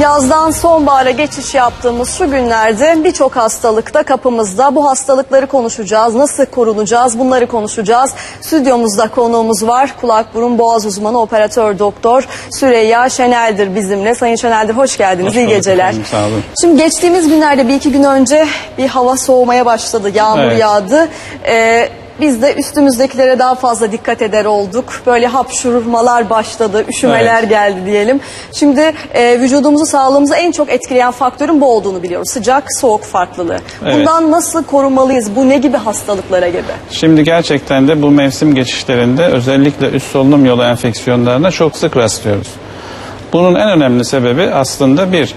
Yazdan sonbahara geçiş yaptığımız şu günlerde birçok hastalıkta kapımızda. Bu hastalıkları konuşacağız. Nasıl korunacağız? Bunları konuşacağız. Stüdyomuzda konuğumuz var. Kulak burun boğaz uzmanı operatör doktor Süreyya Şenel'dir bizimle. Sayın Şenel'dir hoş geldiniz. Hoş İyi geceler. efendim, sağ olun. Şimdi geçtiğimiz günlerde bir iki gün önce bir hava soğumaya başladı. Yağmur Evet. yağdı. Ee, biz de üstümüzdekilere daha fazla dikkat eder olduk. Böyle hapşurmalar başladı, üşümeler Evet. geldi diyelim. Şimdi e, vücudumuzu, sağlığımızı en çok etkileyen faktörün bu olduğunu biliyoruz. Sıcak, soğuk farklılığı. Evet. Bundan nasıl korunmalıyız? Bu ne gibi hastalıklara gebe? Şimdi gerçekten de bu mevsim geçişlerinde özellikle üst solunum yolu enfeksiyonlarına çok sık rastlıyoruz. Bunun en önemli sebebi aslında bir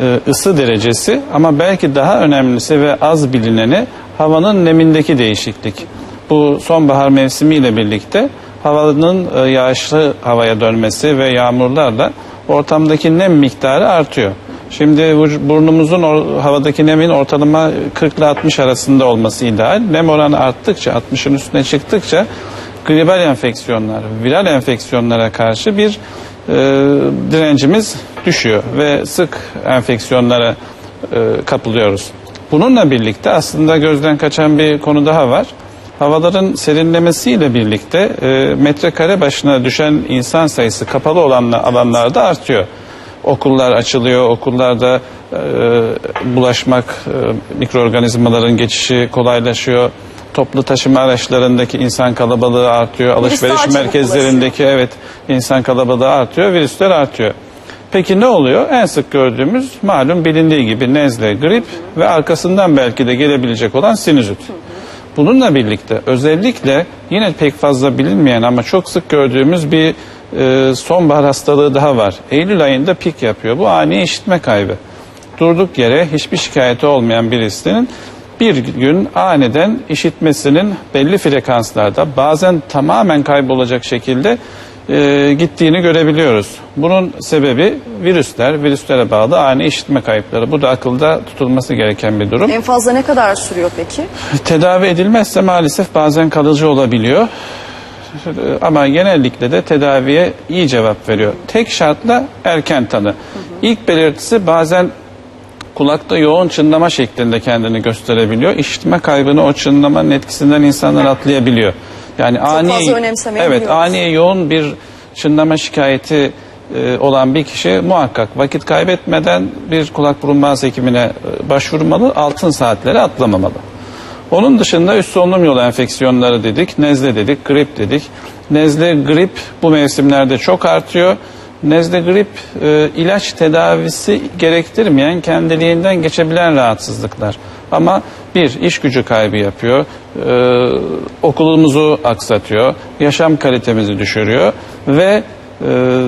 e, ısı derecesi ama belki daha önemlisi ve az bilineni havanın nemindeki değişiklik. Bu sonbahar mevsimiyle birlikte havanın e, yağışlı havaya dönmesi ve yağmurlarla ortamdaki nem miktarı artıyor. Şimdi burnumuzun or- havadaki nemin ortalama 40 ile 60 arasında olması ideal. Nem oranı arttıkça, 60'ın üstüne çıktıkça gribal enfeksiyonlar, viral enfeksiyonlara karşı bir e, direncimiz düşüyor ve sık enfeksiyonlara e, kapılıyoruz. Bununla birlikte aslında gözden kaçan bir konu daha var. Havaların serinlemesiyle birlikte e, metrekare başına düşen insan sayısı kapalı olan alanlarda artıyor. Okullar açılıyor, okullarda e, bulaşmak, e, mikroorganizmaların geçişi kolaylaşıyor. Toplu taşıma araçlarındaki insan kalabalığı artıyor. Alışveriş merkezlerindeki evet insan kalabalığı artıyor, virüsler artıyor. Peki ne oluyor? En sık gördüğümüz malum bilindiği gibi nezle, grip ve arkasından belki de gelebilecek olan sinüzit. Bununla birlikte özellikle yine pek fazla bilinmeyen ama çok sık gördüğümüz bir e, sonbahar hastalığı daha var. Eylül ayında pik yapıyor. Bu ani işitme kaybı. Durduk yere hiçbir şikayeti olmayan birisinin bir gün aniden işitmesinin belli frekanslarda bazen tamamen kaybolacak şekilde e, gittiğini görebiliyoruz. Bunun sebebi virüsler, virüslere bağlı ani işitme kayıpları. Bu da akılda tutulması gereken bir durum. En fazla ne kadar sürüyor peki? Tedavi edilmezse maalesef bazen kalıcı olabiliyor. Ama genellikle de tedaviye iyi cevap veriyor. Tek şartla erken tanı. İlk belirtisi bazen kulakta yoğun çınlama şeklinde kendini gösterebiliyor. İşitme kaybını o çınlamanın etkisinden insanlar atlayabiliyor. Yani ani fazla önemsemeyebiliyoruz. Evet, ani yoğun bir çınlama şikayeti e, olan bir kişi muhakkak vakit kaybetmeden bir kulak burun boğaz hekimine e, başvurmalı, altın saatleri atlamamalı. Onun dışında üst solunum yolu enfeksiyonları dedik, nezle dedik, grip dedik. Nezle, grip bu mevsimlerde çok artıyor. Nezle, grip e, ilaç tedavisi gerektirmeyen, kendiliğinden geçebilen rahatsızlıklar. Ama bir, iş gücü kaybı yapıyor, e, okulumuzu aksatıyor, yaşam kalitemizi düşürüyor ve e,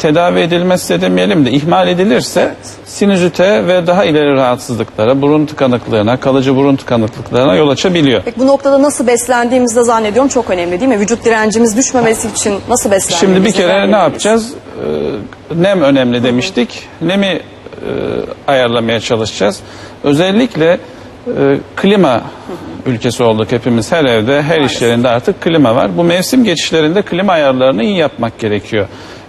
tedavi edilmezse demeyelim de ihmal edilirse sinüzite ve daha ileri rahatsızlıklara, burun tıkanıklığına, kalıcı burun tıkanıklıklarına yol açabiliyor. Peki bu noktada nasıl beslendiğimizi de zannediyorum çok önemli değil mi? Vücut direncimiz düşmemesi için nasıl beslenmemiz Şimdi bir kere ne yapacağız? Ee, nem önemli demiştik. Nemi e, ayarlamaya çalışacağız. Özellikle e, klima ülkesi olduk hepimiz. Her evde, her iş yerinde artık klima var. Bu mevsim geçişlerinde klima ayarlarını iyi yapmak gerekiyor.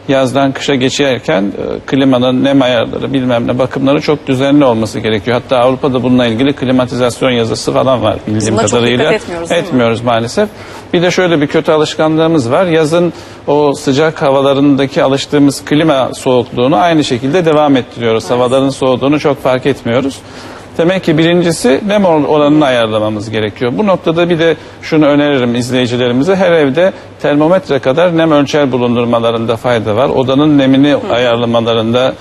Yazdan kışa geçerken e, klimanın nem ayarları bilmem ne bakımları çok düzenli olması gerekiyor. Hatta Avrupa'da bununla ilgili klimatizasyon yazısı falan var bildiğim buna çok kadarıyla. dikkat etmiyoruz, değil mi? Etmiyoruz maalesef. Bir de şöyle bir kötü alışkanlığımız var. Yazın o sıcak havalarındaki alıştığımız klima soğukluğunu aynı şekilde devam ettiriyoruz. Havaların soğuduğunu çok fark etmiyoruz. Demek ki birincisi nem or- oranını ayarlamamız gerekiyor. Bu noktada bir de şunu öneririm izleyicilerimize. Her evde termometre kadar nem ölçer bulundurmalarında fayda var. Odanın nemini ayarlamalarında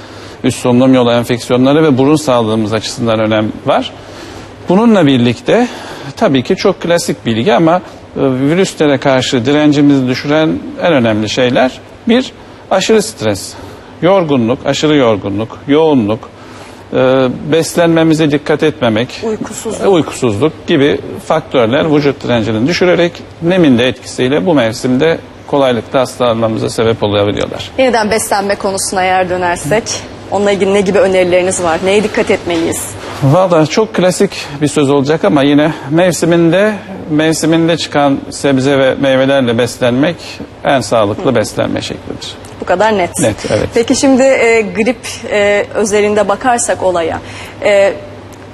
üst solunum yolu enfeksiyonları ve burun sağlığımız açısından önem var. Bununla birlikte tabii ki çok klasik bilgi ama e, virüslere karşı direncimizi düşüren en önemli şeyler bir aşırı stres, yorgunluk, aşırı yorgunluk, yoğunluk, e, beslenmemize dikkat etmemek, Uykusuzluk. e, uykusuzluk gibi faktörler vücut direncini düşürerek nemin de etkisiyle bu mevsimde kolaylıkla hastalanmamıza sebep olabiliyorlar. Yeniden beslenme konusuna eğer dönersek onunla ilgili ne gibi önerileriniz var? Neye dikkat etmeliyiz? Valla çok klasik bir söz olacak ama yine mevsiminde mevsiminde çıkan sebze ve meyvelerle beslenmek en sağlıklı beslenme şeklidir. Kadar net. Net, evet. Peki şimdi e, grip e, özelinde bakarsak olaya. E,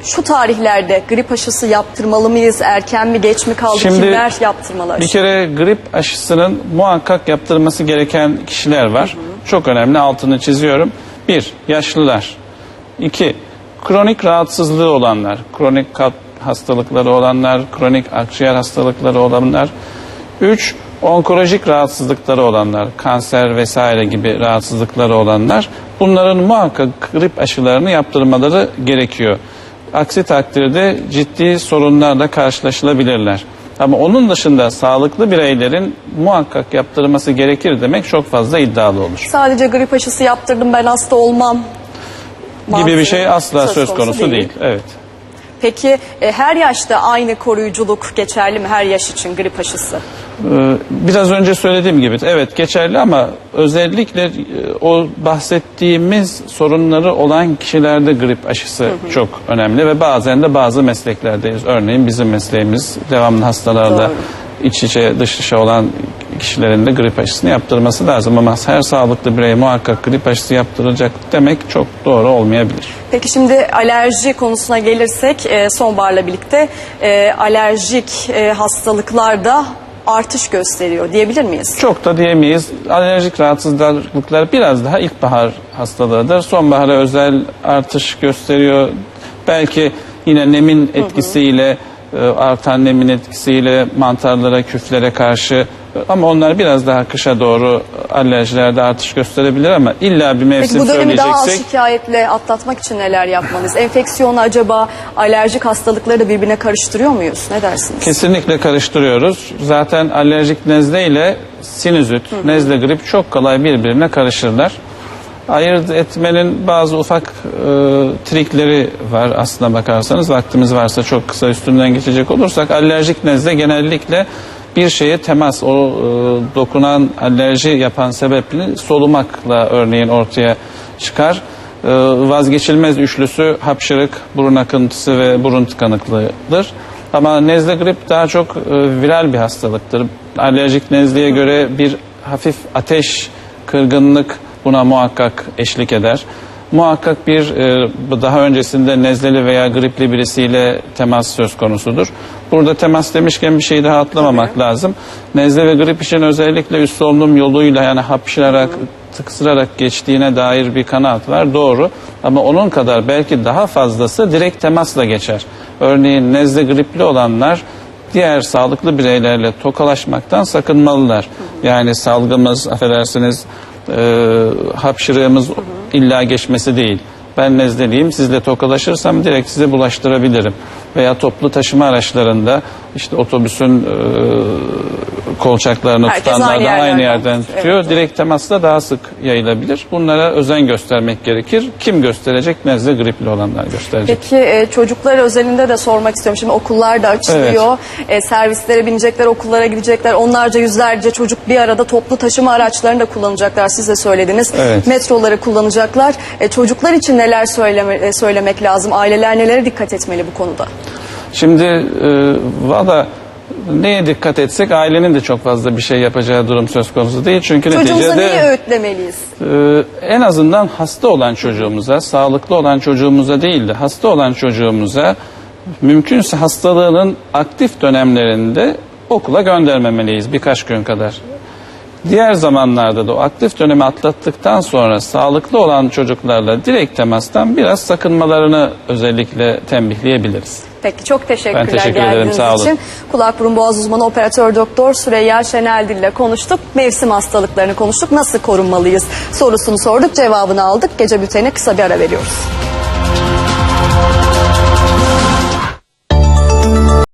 şu tarihlerde grip aşısı yaptırmalı mıyız? Erken mi geç mi kaldı? Şimdi Kimler yaptırmalı aşı? Bir kere grip aşısının muhakkak yaptırılması gereken kişiler var. Çok önemli altını çiziyorum. Bir, yaşlılar. İki, kronik rahatsızlığı olanlar, kronik kalp hastalıkları olanlar, kronik akciğer hastalıkları olanlar. Üç, onkolojik rahatsızlıkları olanlar, kanser vesaire gibi rahatsızlıkları olanlar. Bunların muhakkak grip aşılarını yaptırmaları gerekiyor. Aksi takdirde ciddi sorunlarla karşılaşılabilirler. Ama onun dışında sağlıklı bireylerin muhakkak yaptırılması gerekir demek çok fazla iddialı olur. Sadece grip aşısı yaptırdım ben hasta olmam. Gibi bir şey asla söz konusu değil. Evet. Peki e, her yaşta aynı koruyuculuk geçerli mi her yaş için grip aşısı? Ee, Biraz önce söylediğim gibi evet geçerli ama özellikle e, o bahsettiğimiz sorunları olan kişilerde grip aşısı çok önemli ve bazen de bazı mesleklerdeyiz. Örneğin bizim mesleğimiz devamlı hastalarla Doğru. iç içe dış içe olan kişilerin de grip aşısını yaptırması lazım ama her sağlıklı birey muhakkak grip aşısı yaptıracak demek çok doğru olmayabilir. Peki şimdi alerji konusuna gelirsek e, sonbaharla birlikte e, alerjik e, hastalıklarda artış gösteriyor diyebilir miyiz? Çok da diyemeyiz. Alerjik rahatsızlıklar biraz daha ilkbahar hastalığıdır. Sonbahara özel artış gösteriyor. Belki yine nemin etkisiyle, e, artan nemin etkisiyle mantarlara, küflere karşı ama onlar biraz daha kışa doğru alerjilerde artış gösterebilir ama illa bir Peki mevsim bu dönemi daha az söyleyeceksek şikayetle atlatmak için neler yapmalıyız? Enfeksiyonu acaba alerjik hastalıkları da birbirine karıştırıyor muyuz? Ne dersiniz? Kesinlikle karıştırıyoruz. Zaten alerjik nezle ile sinüzit, nezle grip çok kolay birbirine karışırlar. Ayırt etmenin bazı ufak e, trikleri var aslına bakarsanız. Vaktimiz varsa çok kısa üstünden geçecek olursak alerjik nezle genellikle bir şeye temas, o e, dokunan alerji yapan sebepli solumakla örneğin ortaya çıkar. E, vazgeçilmez üçlüsü hapşırık, burun akıntısı ve burun tıkanıklığıdır. Ama nezle grip daha çok e, viral bir hastalıktır. Alerjik nezleye göre bir hafif ateş, kırgınlık buna muhakkak eşlik eder. Muhakkak bir e, daha öncesinde nezleli veya gripli birisiyle temas söz konusudur. Burada temas demişken bir şey daha atlamamak lazım. Nezle ve grip için özellikle üst solunum yoluyla yani hapşırarak, tıksırarak geçtiğine dair bir kanaat var. Doğru. Ama onun kadar belki daha fazlası direkt temasla geçer. Örneğin nezle gripli olanlar diğer sağlıklı bireylerle tokalaşmaktan sakınmalılar. Yani salgımız, affedersiniz, e, hapşırığımız illa geçmesi değil. Ben nezleliyim, sizle tokalaşırsam direkt size bulaştırabilirim. Veya toplu taşıma araçlarında işte otobüsün e, kolçaklarını Herkes tutanlar aynı da aynı yerden tutuyor. tutuyor. Evet. Direkt temasla daha sık yayılabilir. Bunlara özen göstermek gerekir. Kim gösterecek? Nezle gripli olanlar gösterecek. Peki e, çocuklar özelinde de sormak istiyorum. Şimdi okullar da açılıyor. E, servislere binecekler, okullara gidecekler. Onlarca yüzlerce çocuk bir arada toplu taşıma araçlarını da kullanacaklar. Siz de söylediniz. Evet. Metroları kullanacaklar. E, çocuklar için neler söyleme, e, söylemek lazım? Aileler nelere dikkat etmeli bu konuda? Şimdi e, valla neye dikkat etsek ailenin de çok fazla bir şey yapacağı durum söz konusu değil. Çünkü Çocuğumuza neticede öğütlemeliyiz? e, en azından hasta olan çocuğumuza, sağlıklı olan çocuğumuza değil de hasta olan çocuğumuza mümkünse hastalığının aktif dönemlerinde okula göndermemeliyiz birkaç gün kadar. Diğer zamanlarda da o aktif dönemi atlattıktan sonra sağlıklı olan çocuklarla direkt temastan biraz sakınmalarını özellikle tembihleyebiliriz. Peki çok teşekkürler Ben teşekkür ederim, geldiğiniz sağ olun. için. Kulak burun boğaz uzmanı operatör doktor Süreyya Şeneldil ile konuştuk. Mevsim hastalıklarını konuştuk. Nasıl korunmalıyız sorusunu sorduk. Cevabını aldık. Gece bültenine kısa bir ara veriyoruz.